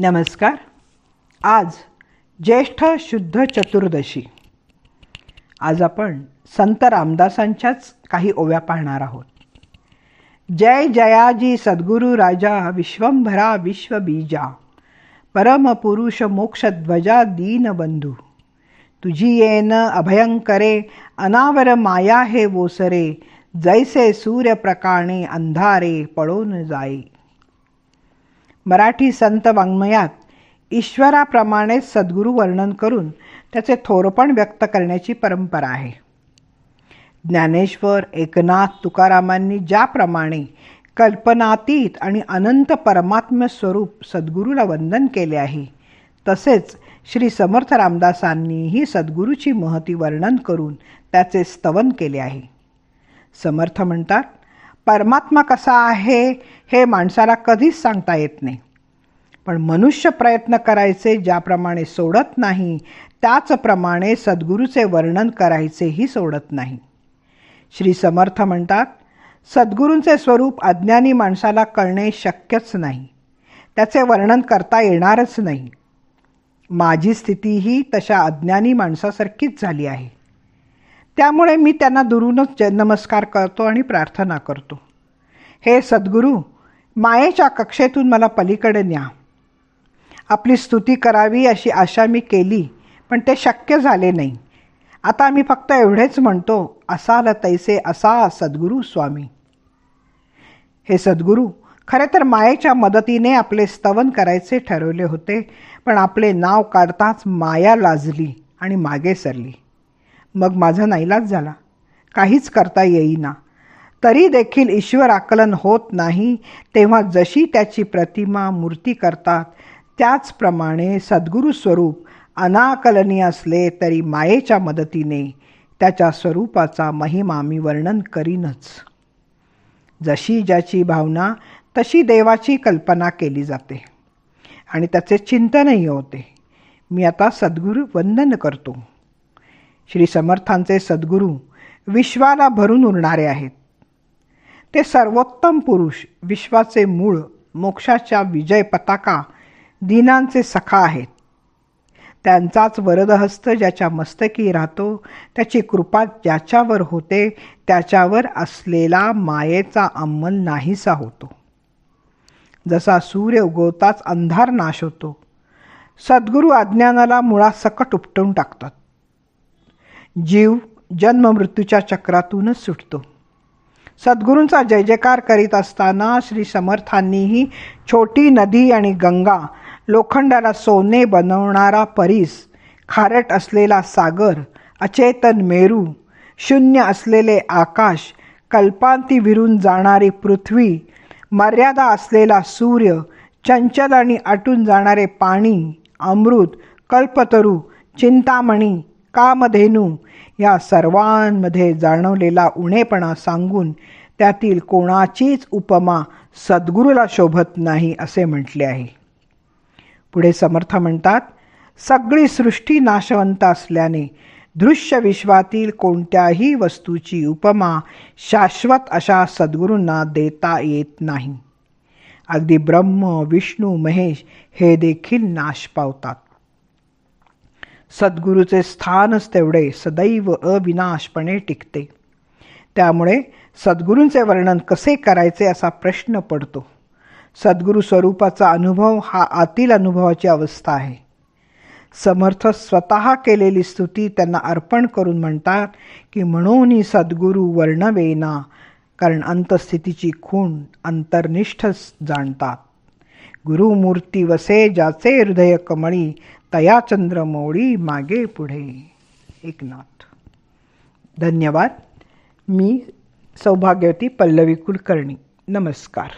नमस्कार. आज ज्येष्ठ शुद्ध चतुर्दशी. आज आपण संत रामदासांच्याच काही ओव्या पाहणार आहोत. जय जयाजी सद्गुरु राजा विश्वंभरा विश्वबीजा परमपुरुष मोक्षध्वजा दीनबंधू तुझी येन अभयंकरे अनावर माया हे वोसरे जैसे सूर्यप्रकाणे अंधारे पळून जाई मराठी संत वाङ्मयात ईश्वराप्रमाणेच सद्गुरू वर्णन करून त्याचे थोरपण व्यक्त करण्याची परंपरा आहे. ज्ञानेश्वर एकनाथ तुकारामांनी ज्याप्रमाणे कल्पनातीत आणि अनंत परमात्म स्वरूप सद्गुरूला वंदन केले आहे तसेच श्री समर्थ रामदासांनीही सद्गुरूची महती वर्णन करून त्याचे स्तवन केले आहे. समर्थ म्हणतात परमात्मा कसा आहे हे माणसाला कधीच सांगता येत नाही. पण मनुष्य प्रयत्न करायचे ज्याप्रमाणे सोडत नाही त्याचप्रमाणे सद्गुरूचे वर्णन करायचेही सोडत नाही. श्री समर्थ म्हणतात सद्गुरूंचे स्वरूप अज्ञानी माणसाला कळणे शक्यच नाही. त्याचे वर्णन करता येणारच नाही. माझी स्थितीही तशा अज्ञानी माणसासारखीच झाली आहे. त्यामुळे मी त्यांना दुरूनच नमस्कार करतो आणि प्रार्थना करतो. हे सद्गुरू मायेच्या कक्षेतून मला पलीकडे न्या. आपली स्तुती करावी अशी आशा मी केली पण ते शक्य झाले नाही. आता मी फक्त एवढेच म्हणतो असाल तैसे असा सद्गुरू स्वामी. हे सद्गुरू खरे तर मायेच्या मदतीने आपले स्तवन करायचे ठरवले होते पण आपले नाव काढताच माया लाजली आणि मागे सरली. मग माझा नाईलाज झाला. काहीच करता येईना. तरी देखील ईश्वर आकलन होत नाही तेव्हा जशी त्याची प्रतिमा मूर्ती करतात त्याचप्रमाणे सद्गुरू स्वरूप अनाकलनीय असले तरी मायेच्या मदतीने त्याच्या स्वरूपाचा महिमा मी वर्णन करीनच. जशी ज्याची भावना तशी देवाची कल्पना केली जाते. आणि त्याचे चिंतनही होते. मी आता सद्गुरू वंदन करतो. श्री समर्थांचे सद्गुरू विश्वाला भरून उरणारे आहेत. ते सर्वोत्तम पुरुष विश्वाचे मूळ मोक्षाच्या विजय पताका दिनांचे सखा आहेत. त्यांचाच वरदहस्त ज्याच्या मस्तकी राहतो त्याची कृपा ज्याच्यावर होते त्याच्यावर असलेला मायेचा अंमल नाहीसा होतो. जसा सूर्य उगवताच अंधार नाश होतो सद्गुरू अज्ञानाला मुळासकट उपटून टाकतात. जीव जन्ममृत्यूच्या चक्रातूनच सुटतो. सद्गुरूंचा जय जयकार करीत असताना श्री समर्थांनीही छोटी नदी आणि गंगा लोखंडाला सोने बनवणारा परीस खारट असलेला सागर अचेतन मेरू शून्य असलेले आकाश कल्पांती विरून जाणारी पृथ्वी मर्यादा असलेला सूर्य चंचल आणि आटून जाणारे पाणी अमृत कल्पतरू चिंतामणी कामधेनू या सर्वांमध्ये जाणवलेला उणेपणा सांगून त्यातील कोणाचीच उपमा सद्गुरूला शोभत नाही असे म्हटले आहे. पुढे समर्थ म्हणतात सगळी सृष्टी नाशवंत असल्याने दृश्य विश्वातील कोणत्याही वस्तूची उपमा शाश्वत अशा सद्गुरूंना देता येत नाही. अगदी ब्रह्म विष्णू महेश हे देखील नाश पावतात. सद्गुरूचे स्थानच तेवढे सदैव अविनाशपणे टिकते. त्यामुळे सद्गुरूंचे वर्णन कसे करायचे असा प्रश्न पडतो. सद्गुरू स्वरूपाचा अनुभव हा आतील अनुभवाची अवस्था आहे. समर्थ स्वतः केलेली स्तुती त्यांना अर्पण करून म्हणतात की म्हणून सद्गुरू वर्णवेना कारण अंतस्थितीची खूण अंतर्निष्ठ जाणतात. गुरुमूर्ती वसे ज्याचे हृदय कमळी तया चंद्रमौळी मागे पुढे. एकनाथ. धन्यवाद. मी सौभाग्यवती पल्लवी कुलकर्णी. नमस्कार.